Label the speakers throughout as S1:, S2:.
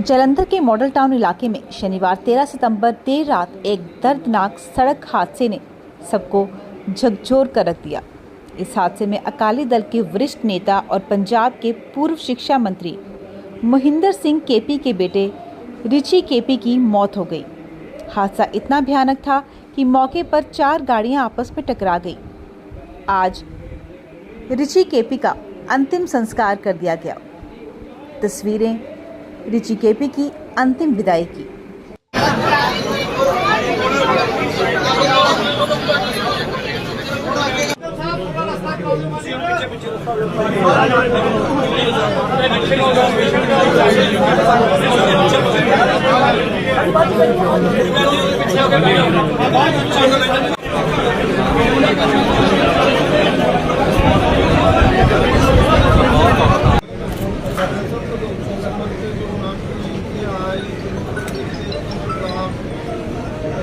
S1: जलंधर के model town इलाके में शनिवार 13 सितंबर देर रात एक दर्दनाक सड़क हादसे ने सबको झकझोर कर रख दिया। इस हादसे में अकाली दल के वरिष्ठ नेता और पंजाब के पूर्व शिक्षा मंत्री मोहिंदर सिंह केपी के बेटे रिची केपी की मौत हो गई। हादसा इतना भयानक था कि मौके पर चार गाड़ियाँ आपस में टकरा गई। आज रिची केपी का अंतिम संस्कार कर दिया गया। तस्वीरें रिची केपी की अंतिम विदाई की।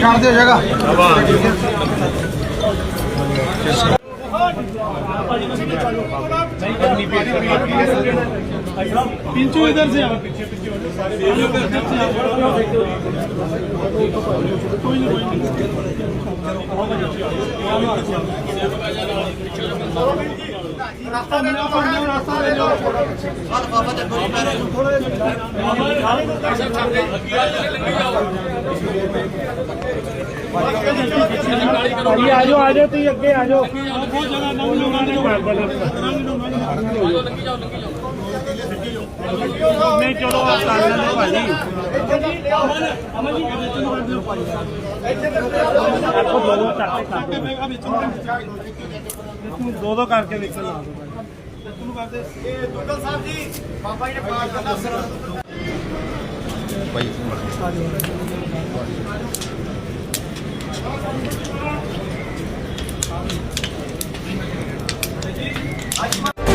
S2: ਕਰ ਦਿਓ ਜਗ੍ਹਾ ਪਿੰਚੂ ਇਧਰ ਸੇ ਆਓ ਪਿੱਛੇ ਪਿੱਛੇ ਹੋ ਸਾਰੇ ਵੀਡੀਓ ਕਰਦੇ ਸੇ ਆਓ ਕੋਈ ਨਹੀਂ ਕੋਈ ਨਹੀਂ। ਰਸਤਾ ਮੇਰਾ ਫੜ ਰਸਤਾ ਭਾਜੀ ਆ ਜਾਓ ਤੁਸੀਂ ਅੱਗੇ ਆ ਬਹੁਤ ਜਗ੍ਹਾ ਨਾ ਲੋਕਾਂ ਨੇ ਨਹੀਂ, ਚਲੋ ਆ ਕਰ ਲੈਣੇ ਭਾਜੀ ਅਮਨ ਜੀ ਵਿੱਚ ਨੂੰ ਵੜ ਦਿਓ ਭਾਜੀ ਇੱਥੇ ਤੱਕ ਦੋ ਦੋ ਕਰਕੇ
S3: ਕਰ
S4: ਦੋ ਦੋ ਕਰਕੇ ਨਿਕਲ ਲਾ ਦਿਓ ਇਹ ਦੁੱਗਲ ਸਾਹਿਬ ਜੀ ਬਾਬਾ ਜੀ ਨੇ ਪਾਰ ਕਰਨਾ ਸਰ।
S5: ਭਾਈ ਅੱਜ